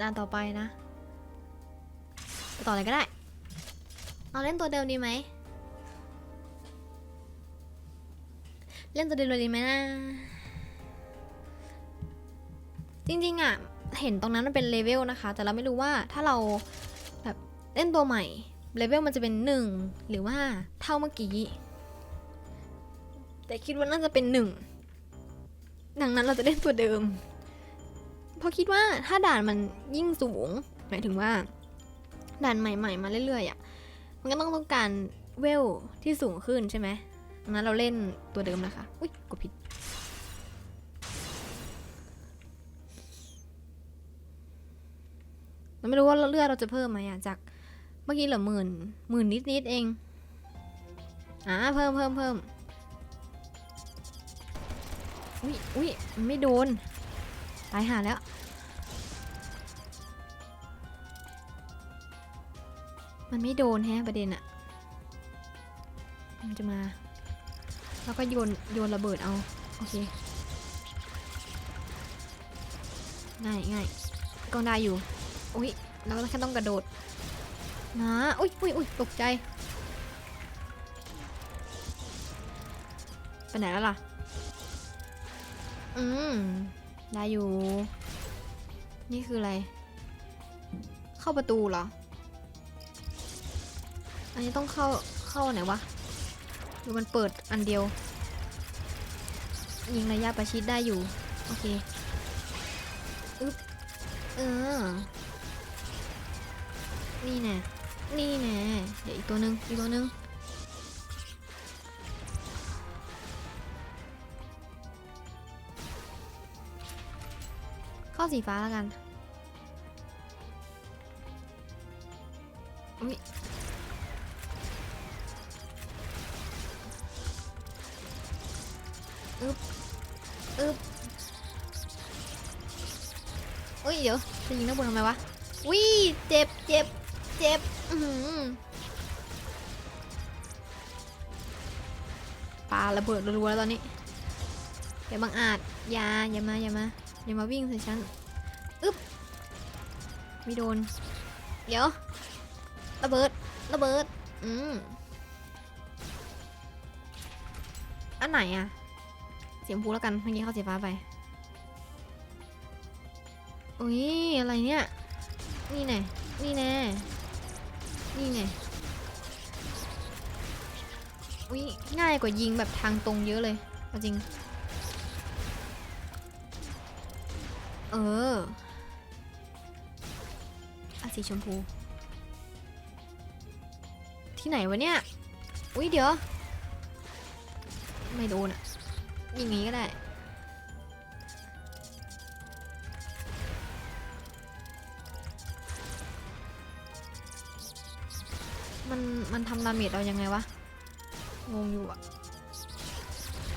ด่านต่อไปนะไปต่ออะไรก็ได้ เอาเล่นตัวเดิมดีไหม เล่นตัวเดิมเลยดีไหมนะ จริงๆอะ เห็นตรงนั้นมันเป็นเลเวลนะคะ แต่เราไม่รู้ว่าถ้าเราแบบเล่นตัวใหม่ เลเวลมันจะเป็นหนึ่งหรือว่าเท่าเมื่อกี้ แต่คิดว่าน่าจะเป็นหนึ่งดังนั้นเราจะเล่นตัวเดิม เพราะคิดว่าถ้าด่านมันยิ่งสูง หมายถึงว่า ด่านใหม่ๆ มาเรื่อยๆอะ มันก็ต้องต้องการเวลที่สูงขึ้นใช่ไหมงั้นเราเล่นตัวเดิมนะคะ อุ้ยกดผิด เราไม่รู้ว่าเลือดเราจะเพิ่มไหมอะ จากเมื่อกี้เหลือหมื่นหมื่นนิดๆเอง อ่าเพิ่มเพิ่มเพิ่มอุ้ยอุ้ยไม่โดน ตายหาแล้ว มันไม่โดนแฮะประเด็นอะมันจะมา แล้วก็โยนโยนระเบิดเอา โอเค ง่ายง่ายก็ได้อยู่ อุ้ยเราแค่ต้องกระโดดนะอุ้ยอุ้ยอุ้ยตกใจไปไหนแล้วล่ะ อืม ได้อยู่ นี่คืออะไร เข้าประตูเหรอ อันนี้ต้องเข้าเข้าไหนวะหรือมันเปิดอันเดียว ยิงระยะประชิดได้อยู่ โอเคอึ๊บเออ นี่แน่นี่แน่เดี๋ยวอีกตัวหนึ่งอีกตัวหนึ่ง เข้าสีฟ้าแล้วกันอุ้ยอึ๊บอึ๊บอุ้ยเดี๋ยวจะยิงนักบนทำไมวะวิเจ็บเจ็บเจ็บอือหือปาระเบิดรัวๆแล้วตอนนี้อย่าบังอาจอย่าอย่ามาอย่ามา อย่ามาวิ่งใส่ฉันอึ๊บไม่โดน เดี๋ยวระเบิดระเบิด อืมอันไหนอะเสียงพูแล้วกันเมื่อกี้เข้าเสียฟ้าไปอุ้ยอะไรเนี่ย นี่แน่นี่แน่นี่แน่อุ้ยง่ายกว่ายิงแบบทางตรงเยอะเลยจริง เอออะสีชมพู ที่ไหนวะเนี่ย อุ้ยเดี๋ยว ไม่โดนอะยิงงี้ก็ได้ มันมันทำดาเมจเรายังไงวะ งงอยู่อะ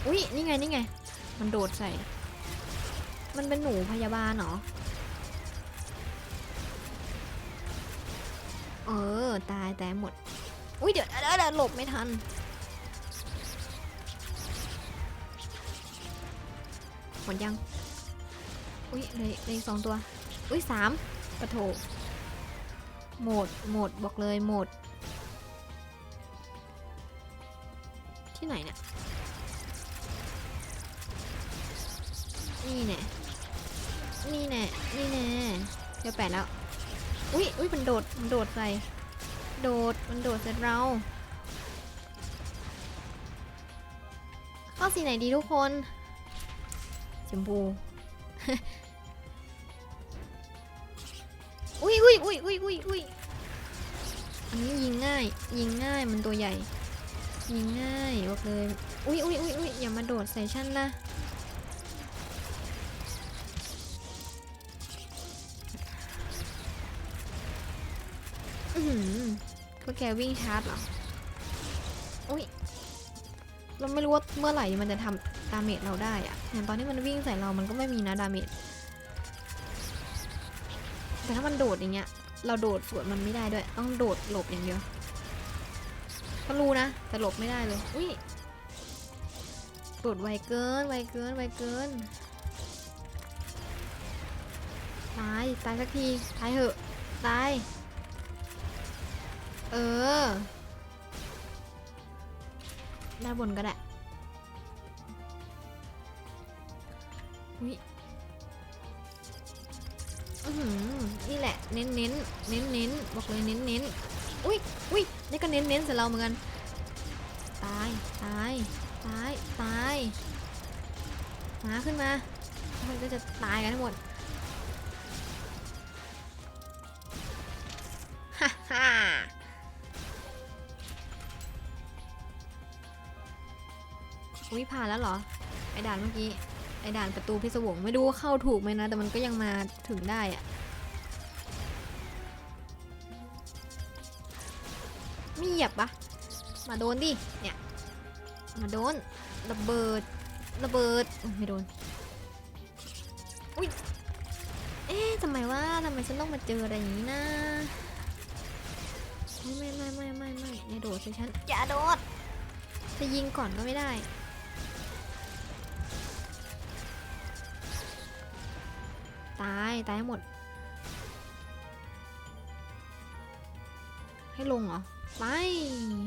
อุ้ยนี่ไง นี่ไง มันโดดใส่ มันเป็นหนูพยาบาลเหรอ เออ ตายแต่หมด อุ้ยเดี๋ยวเดี๋ยวหลบไม่ทัน หมดยัง อุ้ยเลยเลยสองตัว อุ้ยสามปะโถหมด หมด บอกเลยหมด ที่ไหนเนี่ย นี่แน่นี่แน่นี่แน่เดี๋ยวแปดแล้ว อุ้ยอุ้ยมันโดด มันโดดใส่ โดด มันโดดใส่เรา เข้าสีไหนดีทุกคนชมพูอุ้ยอุ้ยอุ้ยอุ้ยอุ้ยอุ้ยอันนี้ยิงง่าย ยิงง่าย มันตัวใหญ่ ยิงง่ายบอกเลย อุ้ยอุ้ยอุ้ยอุ้ยอย่ามาโดดใส่ฉันนะ แกวิ่งชาร์จเหรออุ้ยเราไม่รู้ว่าเมื่อไหร่มันจะทำดาเมจเราได้อะอย่างตอนที่มันวิ่งใส่เรามันก็ไม่มีนะดาเมจแต่ถ้ามันโดดอย่างเงี้ย เราโดดสวนมันไม่ได้ด้วย ต้องโดดหลบอย่างเดียวก็รู้นะแต่หลบไม่ได้เลยอุ้ยโดดไวเกินไวเกินไวเกินตายตายสักทีตายเหอะตาย เออ ด้านบนก็ได้อุ๊ยอื้อหือนี่แหละ เน้นเน้นเน้นเน้นบอกเลยเน้นเน้นอุ้ยอุ้ยนี่ก็เน้นเน้นๆใส่เราเหมือนกัน ตาย ตาย ตาย ตาย มาขึ้นมา มันก็จะตายกันทั้งหมด อุ้ยผ่านแล้วเหรอ ไอด่านเมื่อกี้ ไอด่านประตูพิศวง ไม่รู้ว่าเข้าถูกไหมนะ แต่มันก็ยังมาถึงได้อะมีเหยียบปะมาโดนดิ เนี่ย มาโดน ระเบิด ระเบิด ไม่โดน อุ้ย เอ๊ะทำไมว่าทำไมฉันต้องมาเจออะไรอย่างนี้นะ ไม่ไม่ไม่ไม่ไม่ไม่อย่าโดดใส่ฉันอย่าโดด จะยิงก่อนก็ไม่ได้ ตาย ตายให้หมด ให้ลงเหรอ ไป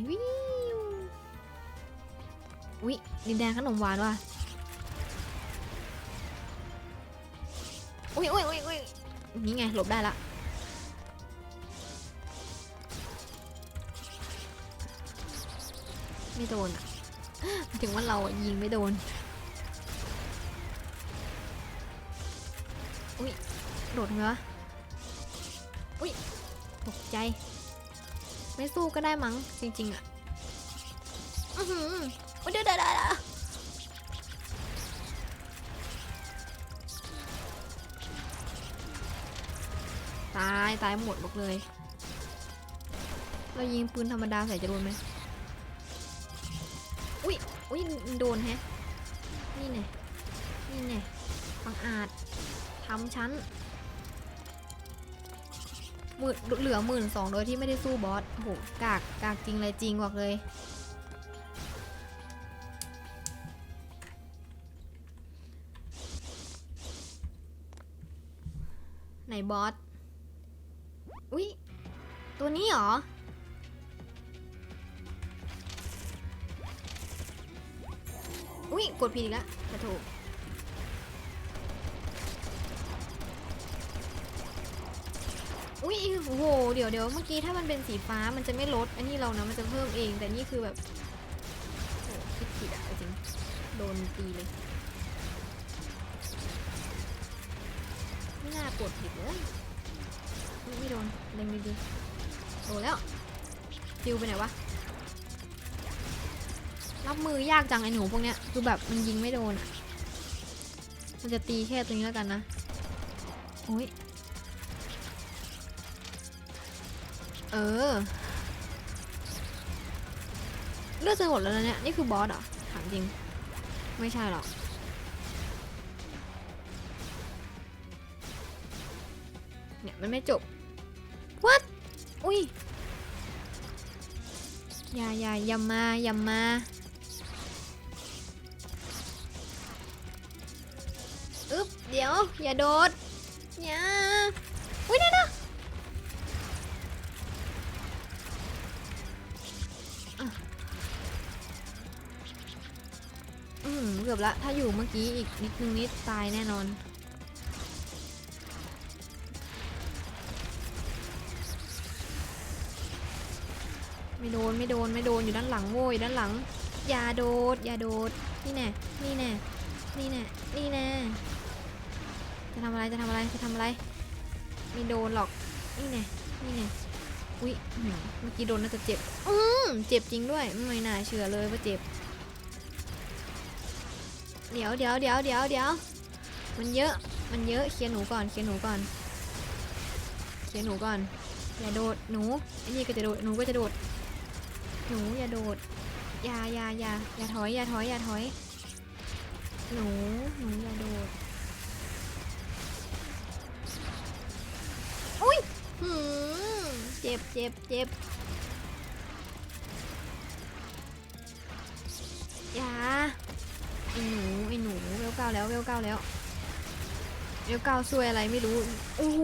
วิววิดินแดนขนมหวานว่ะอุ้ยอุ้ยอุ้ยอุ้ยนี่ไง หลบได้ละไม่โดนอะถึงว่าเรายิงไม่โดน โดดทำไมวะอุ้ยตกใจ ไม่สู้ก็ได้มั้งจริง ๆอะอือหือเดี๋ยวเดี๋ยวเดี๋ยวตายตายหมดบอกเลย เรายิงปืนธรรมดาใส่จะโดนไหมอุ้ยอุ้ยโดนแฮะ นี่ไงนี่ไงบังอาจทำชั้น หมื่นเหลือหมื่นสองโดยที่ไม่ได้สู้บอสโอ้โหกากกากจริงเลยจริงบอกเลยไหนบอส อุ้ยตัวนี้เหรอ อุ้ยกดผิดอีกแล้วแต่ถูก อุ้ยโอ้โหเดี๋ยวเดี๋ยวเมื่อกี้ถ้ามันเป็นสีฟ้ามันจะไม่ลดอันนี้เรานะมันจะเพิ่มเอง แต่นี่คือแบบโอ้คิดผิดอะจริงโดนตีเลยไม่น่ากดผิดเลยไม่โดนเล็งดีๆโดนแล้วฟิวไปไหนวะรับมือยากจังไอ้หนูพวกเนี้ยคือแบบมันยิงไม่โดนอะมันจะตีแค่ตรงนี้แล้วกันนะโอ้ย เออ เลือดจะหมดแล้วนะเนี่ย นี่คือบอสเหรอถามจริง ไม่ใช่หรอกเนี่ยมันไม่จบ what อุ้ยอย่าอย่าอย่ามาอย่ามาอึ๊บเดี๋ยว อย่าโดดอย่าอุ้ยนี่นะ เกือบละ ถ้าอยู่เมื่อกี้อีกนิดนึงนิดตายแน่นอน ไม่โดนไม่โดนไม่โดนอยู่ด้านหลังโว้ยด้านหลัง อย่าโดดอย่าโดด นี่แน่นี่แน่นี่แน่นี่แน่จะทำอะไรจะทำอะไรจะทำอะไรไม่โดนหรอก นี่แน่นี่แน่อุ้ยเมื่อกี้โดนน่าจะเจ็บ อืมเจ็บจริงด้วย ไม่น่าเชื่อเลยว่าเจ็บ เดี๋ยวเดี๋ยวเดี๋ยวเดี๋ยวเดี๋ยวมันเยอะ มันเยอะ เคลียร์หนูก่อน เคลียร์หนูก่อน เคลียร์หนูก่อน อย่าโดด หนูไอ้นี่ก็จะโดด หนูก็จะโดด หนูอย่าโดด อย่าอย่าอย่าอย่าถอย อย่าถอย อย่าถอย หนู หนูอย่าโดด อุ้ยหืมเจ็บเจ็บเจ็บอย่าาแล้วเวลเก้าแล้วเดี๋ยวกาวซวยอะไรไม่รู้โอ้โห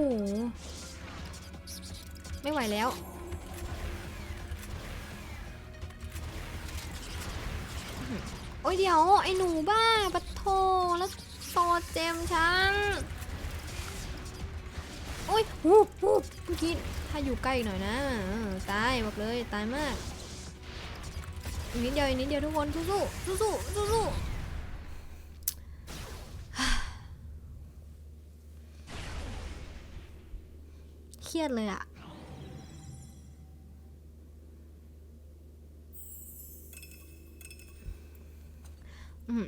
ไม่ไหวแล้วโอ้ยเดี๋ยวไอ้หนูบ้าปะโทแล้วโซเจมฉันโอ้ยหูหูเมื่อกี้ถ้าอยู่ใกล้อีกหน่อยนะตายบอกเลยตายมากอีกนิดเดียวอีกนิดเดียวทุกคนสู้สู้สู้สู้สู้ๆเค รียดเลยอะอืม